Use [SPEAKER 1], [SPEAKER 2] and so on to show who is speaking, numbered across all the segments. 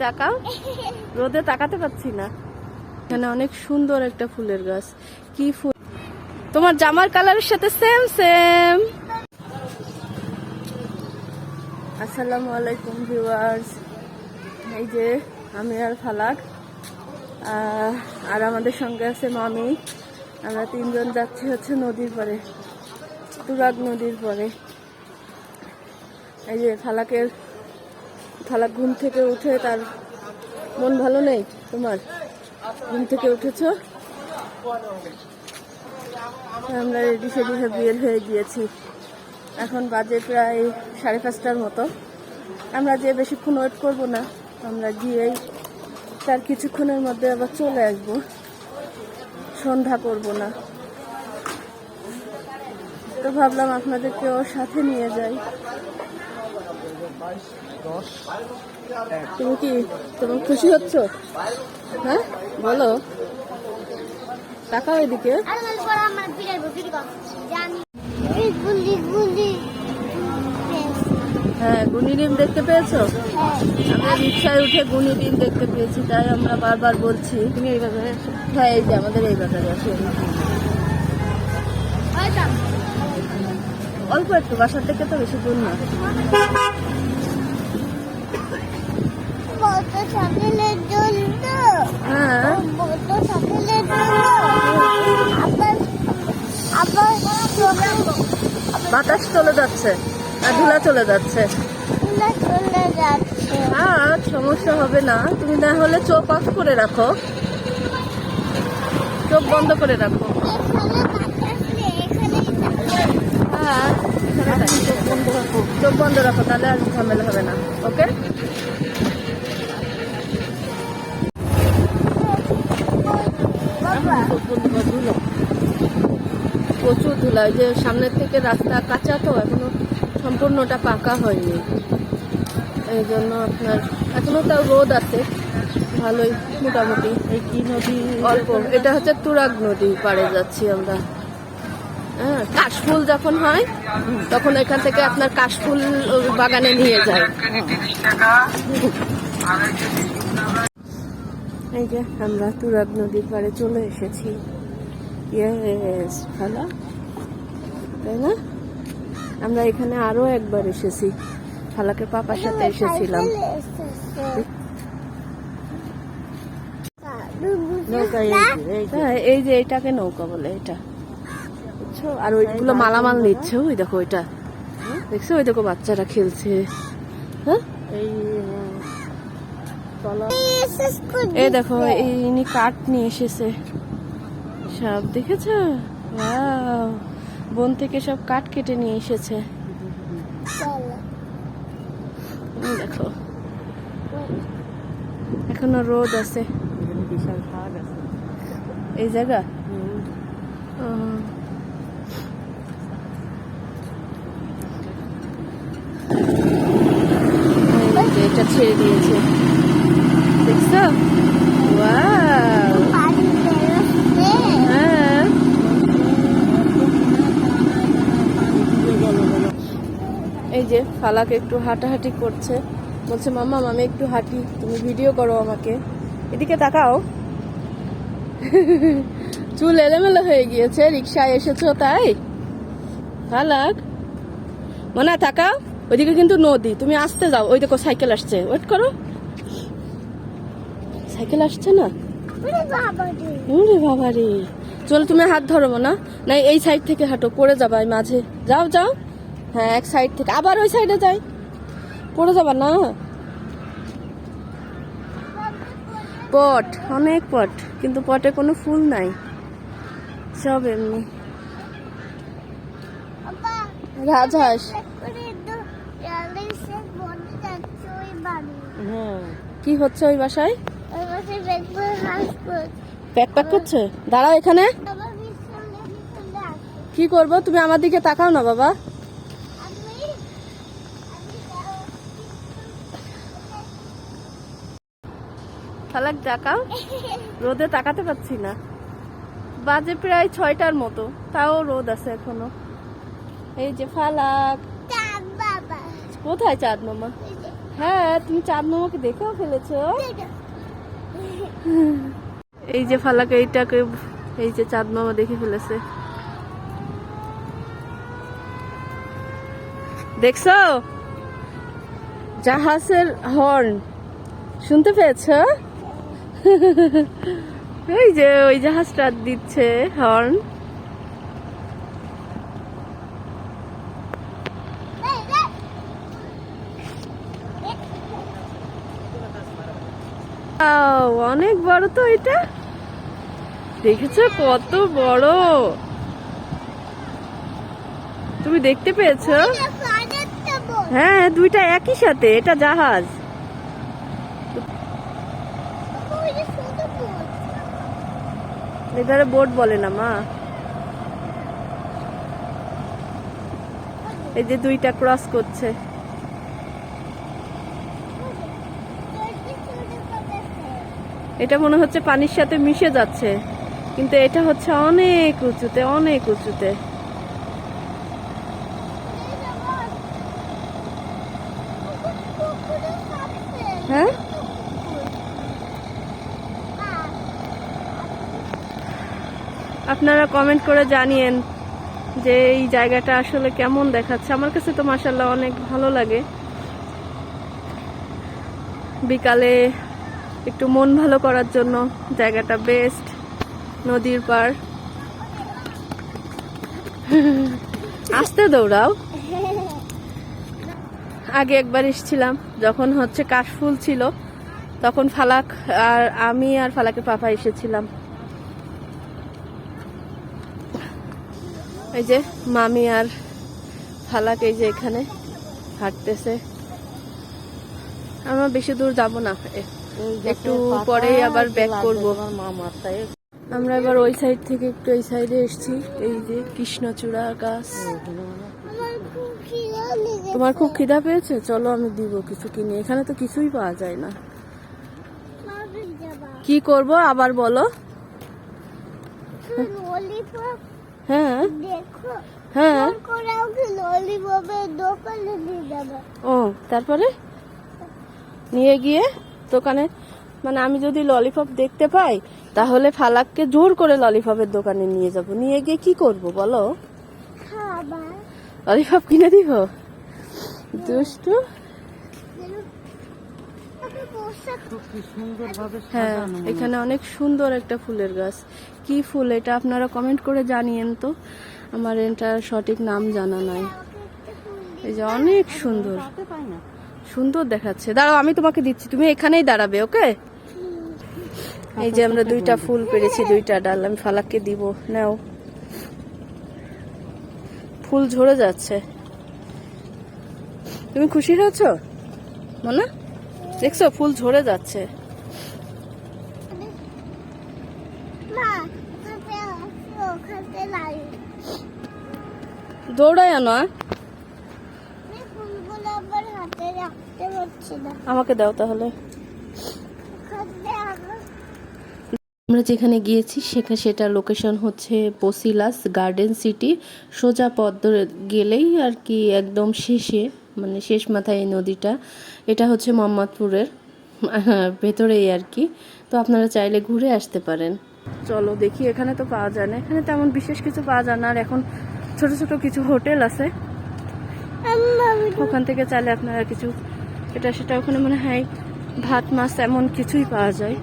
[SPEAKER 1] তাকাও। রোদে তাকাতে পারছি না। এখানে অনেক সুন্দর একটা ফুলের গাছ। কি ফুল? তোমার জামার কালারের সাথে সেম সেম আসসালামু আলাইকুম ভিউয়ার্স এই যে আমি আর ফালাক। আর আমাদের সঙ্গে আছে মামি। আমরা তিনজন যাচ্ছি হচ্ছে নদীর পরে। তুরাগ নদীর পরে। এই যে ফালাকের ফালাক ঘুম থেকে উঠে তার মন ভালো নেই তোমার? ঘুম থেকে উঠেছ? আমরা রেডি সেডি হয়ে বের হয়ে গিয়েছি। এখন বাজে প্রায় সাড়ে পাঁচটার মতো। আমরা যে বেশিক্ষণ ওয়েট করব না, আমরা গিয়েই তার কিছুক্ষণের মধ্যে আবার চলে আসব। সন্ধ্যা করব না। তো ভাবলাম আপনাদেরকেও সাথে নিয়ে যাই। তুমি কি তুমি খুশি হচ্ছ? হ্যাঁ? বলো।
[SPEAKER 2] টাকা গুলি
[SPEAKER 1] হ্যাঁ গুনি ডিম দেখতে পেয়েছ? আমরা রিক্সায় উঠে গুনি ডিম দেখতে পেয়েছি, তাই আমরা বারবার বলছি। তুমি এই আছো? হ্যাঁ এই যে আমাদের এই বাজারে আছে। অল্প একটু, বাসার থেকে তো বেশি দূর না।
[SPEAKER 2] জন্য।
[SPEAKER 1] হ্যাঁ।
[SPEAKER 2] বলতো সকালের জন্য। আবার আবার
[SPEAKER 1] বাতাস চলে যাচ্ছে আর ধুলা চলে যাচ্ছে।
[SPEAKER 2] চলে চলে যাচ্ছে।
[SPEAKER 1] আর সমস্যা হবে না তুমি না হলে চোখ অফ করে রাখো। চোখ বন্ধ করে রাখো। হ্যাঁ চোখ বন্ধ রাখো চোখ বন্ধ রাখো তাহলে আর ঝামেলা হবে না ওকে? ধুলো প্রচুর ধুলা ওই যে সামনের থেকে রাস্তা কাঁচা তো এখনও সম্পূর্ণটা পাকা হয়নি। এই জন্য আপনার এখনও তাও রোদ আছে ভালোই মোটামুটি। এই কি নদী? অল্প এটা হচ্ছে তুরাগ নদী পাড়ে যাচ্ছি আমরা। হ্যাঁ কাশফুল যখন হয় তখন এখান থেকে আপনার কাশফুল বাগানে নিয়ে যায়। এই যে আমরা তুরাগ নদীর পাড়ে চলে এসেছি। ইয়েস ভালো। তাই না? আমরা এখানে আরও একবার এসেছি। খালাকে পাপার সাথে এসেছিলাম। হ্যাঁ এই যে এটাকে নৌকা বলে এটা। বুঝছ? আর ওইগুলো মালামাল নিচ্ছে ওই দেখো ওইটা দেখছ? ওই দেখো বাচ্চারা খেলছে। হ্যাঁ? এই এই দেখো, ইনি কাঠ নিয়ে এসেছে। সব দেখেছ? Wow! বন থেকে সব কাঠ কেটে নিয়ে এসেছে। দেখো, এখনও রোদ আছে। এই জায়গা? এটা ছেড়ে দিয়েছে। হ্যাঁ এই যে ফালাক একটু হাঁটাহাঁটি করছে। বলছে মামা আমি একটু হাঁটি। তুমি ভিডিও করো আমাকে। এদিকে তাকাও। চুল এলোমেলো হয়ে গিয়েছে রিক্সায় এসেছ তাই? ফালাক। মনে তাকাও। ওইদিকে কিন্তু নদী। তুমি আসতে যাও। ওই দেখো সাইকেল আসছে। ওয়েট করো। সাইকেল আসছে না? ওরে বাবা রে। চল তুমি হাত ধরো না না এই সাইড থেকে হাঁটো পড়ে যাবা মাঝে। যাও যাও। হ্যাঁ এক সাইড থেকে। আবার ওই সাইডে যাই। পড়ে যাবা না? পট অনেক পট কিন্তু পটে কোনো ফুল নাই। সব এমনি। রাজহাঁস। হ্যাঁ। কি হচ্ছে ওই বাসায়? প্যাক প্যাক করছে? দাঁড়াও এখানে। কি করব? তুমি আমার দিকে তাকাও না বাবা। ফালাক তাকাও। রোদে তাকাতে পারছি না। বাজে প্রায় ছয়টার মতো। তাও রোদ আছে এখনও। এই যে ফালাক। কোথায় চাঁদ মামা? হ্যাঁ তুমি চাঁদ মামাকে দেখেও ফেলেছো। এই যে ফালাকে এইটাকে এই যে চাঁদ মামা দেখে ফেলেছে। দেখছ? জাহাজের হর্ন। শুনতে পেয়েছ? এই যে ওই জাহাজটা দিচ্ছে হর্ন। অনেক বড় তো এটা। দেখেছ কত বড়? তুমি দেখতে পেয়েছ? হ্যাঁ দুইটা একই সাথে, এটা জাহাজ। এধারে বোট বলে না, মা। এই যে দুইটা ক্রস করছে। এটা মনে হচ্ছে পানির সাথে মিশে যাচ্ছে। কিন্তু এটা হচ্ছে অনেক উঁচুতে অনেক উঁচুতে। হ্যাঁ? আপনারা কমেন্ট করে জানিয়েন যে এই জায়গাটা আসলে কেমন দেখাচ্ছে। আমার কাছে তো মাসাল্লাহ অনেক ভালো লাগে। বিকালে একটু মন ভালো করার জন্য জায়গাটা বেস্ট নদীর পার আসতে দৌড়াও। আগে একবার এসেছিলাম, যখন হচ্ছে কাশফুল ছিল, তখন ফালাক আর আমি আর ফালাকে পাপা এসেছিলাম। এই যে মামি আর ফালাক এই যে এখানে হাঁটতেছে। আমরা বেশি দূর যাব না একটু পরেই আবার ব্যাক করব। আমরা এবার ওই সাইড থেকে একটু এই সাইডে এসেছি। এই যে কৃষ্ণচূড়া গাছ। তোমার খুব খিদা পেয়েছে? চলো আমি দিব কিছু কিনে। এখানে তো কিছুই পাওয়া যায় না। কি করব আবার বলো? হ্যাঁ। হ্যাঁ। ও তারপরে? নিয়ে গিয়ে দোকানে। মানে আমি যদি ললিপপ দেখতে পাই তাহলে ফালাককে জোর করে ললিপপের দোকানে নিয়ে যাব। নিয়ে গিয়ে কি করব বলো? ললিপপ কিনে দিব? দুষ্টু? হ্যাঁ এখানে অনেক সুন্দর একটা ফুলের গাছ। কি ফুল এটা আপনারা কমেন্ট করে জানিয়েন তো। আমার এটা সঠিক নাম জানা নাই। এই যে অনেক সুন্দর। সুন্দর দেখাচ্ছে। দাঁড়াও আমি তোমাকে দিচ্ছি। তুমি এখানেই দাঁড়াবে ওকে? এই যে আমরা দুইটা ফুল পেরেছি দুইটা ডাল আমি ফালাককে দিব। নাও। ফুল ঝরে যাচ্ছে। তুমি খুশি হয়েছ? মনে? দেখছ ফুল ঝরে যাচ্ছে। দৌড়ায় আনো আ?
[SPEAKER 2] আমি ফুলগুলো আবার হাতে রাখতে পারছি না
[SPEAKER 1] আমাকে দাও তাহলে।
[SPEAKER 2] আমরা
[SPEAKER 1] যেখানে গিয়েছি সেখানে সেটা লোকেশন হচ্ছে বসিলাস গার্ডেন সিটি। সোজা পথ ধরে গেলেই আর কি একদম শেষে মানে শেষ মাথায় এই নদীটা। এটা হচ্ছে মোহাম্মদপুরের ভেতরেই আর কি। তো আপনারা চাইলে ঘুরে আসতে পারেন। চলো দেখি এখানে তো পাওয়া যায় না। এখানে তেমন বিশেষ কিছু পাওয়া যায় না। আর এখন ছোট ছোট কিছু হোটেল আছে। ওখান থেকে চাইলে আপনারা কিছু এটা সেটা ওখানে মনে হয় ভাত, মাছ এমন কিছুই পাওয়া যায়।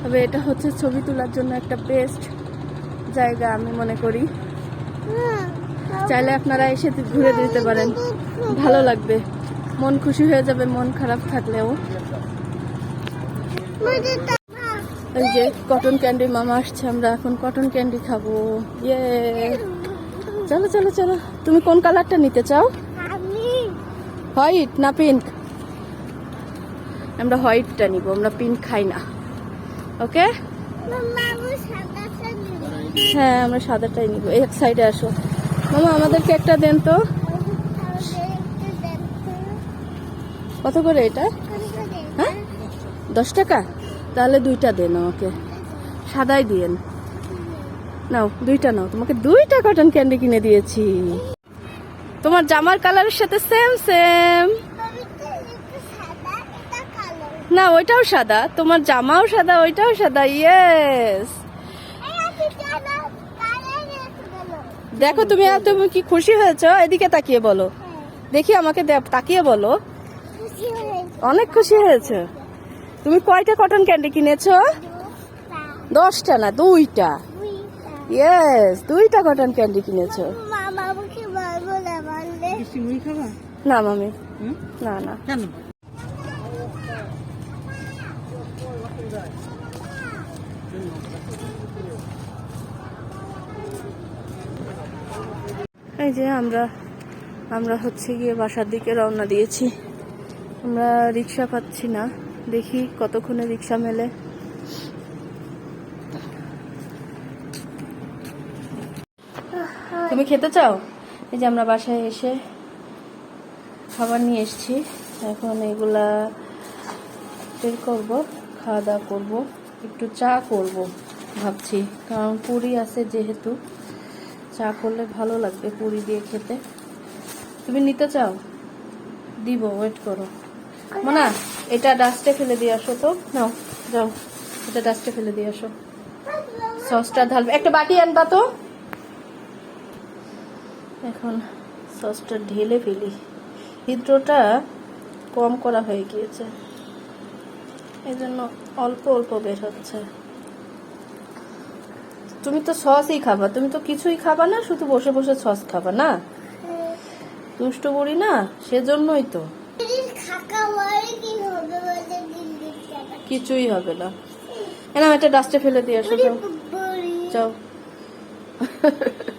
[SPEAKER 1] তবে এটা হচ্ছে ছবি তোলার জন্য একটা বেস্ট জায়গা আমি মনে করি। চাইলে আপনারা এসে ঘুরে দিতে পারেন। ভালো লাগবে। মন খুশি হয়ে যাবে, মন খারাপ থাকলেও। এই যে কটন ক্যান্ডি মামা আসছে, আমরা এখন কটন ক্যান্ডি খাব। ইয়ে চলো চলো চলো। তুমি কোন কালারটা নিতে চাও? হোয়াইট না পিঙ্ক? আমরা হোয়াইটটা নিব, আমরা পিঙ্ক খাই না। ওকে? হ্যাঁ আমরা সাদাটাই নিব। এক সাইডে আসো। মামা আমাদেরকে একটা দেন তো। কত করে এটা? হ্যাঁ? দশ টাকা? তাহলে দুইটা দেন আমাকে। সাদাই দিয়েন। নাও, দুইটা নাও। তোমাকে দুইটা কটন ক্যান্ডি কিনে দিয়েছি। তোমার জামার কালারের সাথে সেম সেম না ওইটাও সাদা। তোমার জামাও সাদা ওইটাও সাদা ইয়েস দেখো তুমি তুমি কি খুশি হয়েছো? এদিকে তাকিয়ে বলো। দেখি আমাকে তাকিয়ে বলো। অনেক খুশি হয়েছে। তুমি কয়টা কটন ক্যান্ডি কিনেছো? দশটা না দুইটা। ইয়েস দুইটা কটন ক্যান্ডি কিনেছো।
[SPEAKER 2] মারবো না মারলে
[SPEAKER 1] না মামি। না না। এই যে আমরা আমরা হচ্ছে গিয়ে বাসার দিকে রওনা দিয়েছি। আমরা রিক্সা পাচ্ছি না। দেখি কতক্ষণে রিক্সা মেলে। তুমি খেতে চাও? এই যে আমরা বাসায় এসে খাবার নিয়ে এসেছি। এখন এগুলা বের করব, খাওয়া দাওয়া করব, একটু চা করব ভাবছি। কারণ পুরি আছে যেহেতু, চা করলে ভালো লাগবে পুরি দিয়ে খেতে। তুমি নিতে চাও? দিব ওয়েট করো। মোনা, এটা ডাস্টে ফেলে দিয়ে আসো তো। নাও, যাও। এটা ডাস্টে ফেলে দিয়ে আসো। সসটা ঢালবে। একটা বাটি আনবা তো। এখন সসটা ঢেলে ফেলি। হৃদ্রটা কম করা হয়ে গিয়েছে। এই জন্য অল্প অল্প বের হচ্ছে। তুমি তো সসই খাবা। তুমি তো কিছুই খাবা না শুধু বসে বসে সস খাবা না? দুষ্টু বুড়ি না? সেজন্যই তো। কিছুই হবে না। এনাম একটা ডাস্টে ফেলে দিয়ে আসো যাও। যাও।